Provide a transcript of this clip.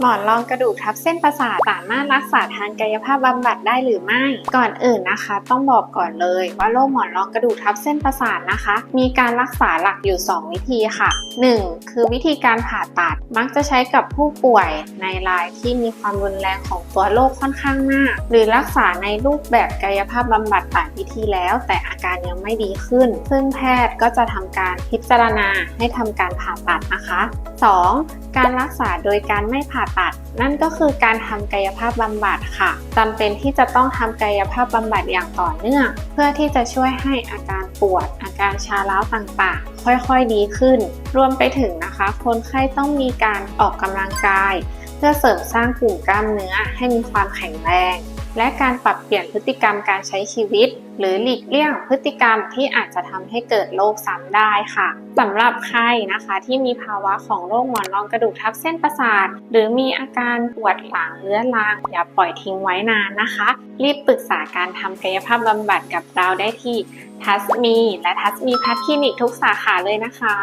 หมอนรองกระดูกทับเส้นประสาทสามารถรักษาทางกายภาพบำบัดได้หรือไม่ ก่อนอื่นนะคะ ต้องบอกก่อนเลยว่าโรคหมอนรองกระดูกทับเส้นประสาทนะคะ มีการรักษาหลักอยู่ 2 วิธีค่ะ 1. คือวิธีการผ่าตัดมักจะใช้กับผู้ป่วยในรายที่มีความรุนแรงของตัวโรคค่อนข้างมาก หรือรักษาในรูปแบบกายภาพบำบัดหลายวิธีแล้ว แต่อาการยังไม่ดีขึ้น ซึ่งแพทย์ก็จะทำการพิจารณาให้ทำการผ่าตัดนะคะ 2. การรักษาโดยการไม่ผ่าตัด นั่นก็คือการทำกายภาพบำบัดค่ะจำเป็นที่จะต้องทำกายภาพบำบัดอย่างต่อเนื่อง เพื่อที่จะช่วยให้อาการปวด อาการชาล้าวต่างๆ ค่อยๆดีขึ้น รวมไปถึงนะคะ คนไข้ต้องมีการออกกำลังกาย เพื่อเสริมสร้างกลุ่มกล้ามเนื้อให้มีความแข็งแรง และการปรับเปลี่ยนพฤติกรรมการใช้ชีวิต หรือหลีกเลี่ยงพฤติกรรมที่อาจจะทำให้เกิดโรคซ้ำได้ค่ะสำหรับใครนะคะที่มีภาวะของโรคหมอนรองกระดูกทับเส้นประสาท หรือมีอาการปวดหลังเรื้อรังอย่าปล่อยทิ้งไว้นานนะคะ รีบปรึกษาการทำกายภาพบำบัดกับเราได้ที่ทัสมีและทัสมีพัทคลินิกทุกสาขาเลยนะคะ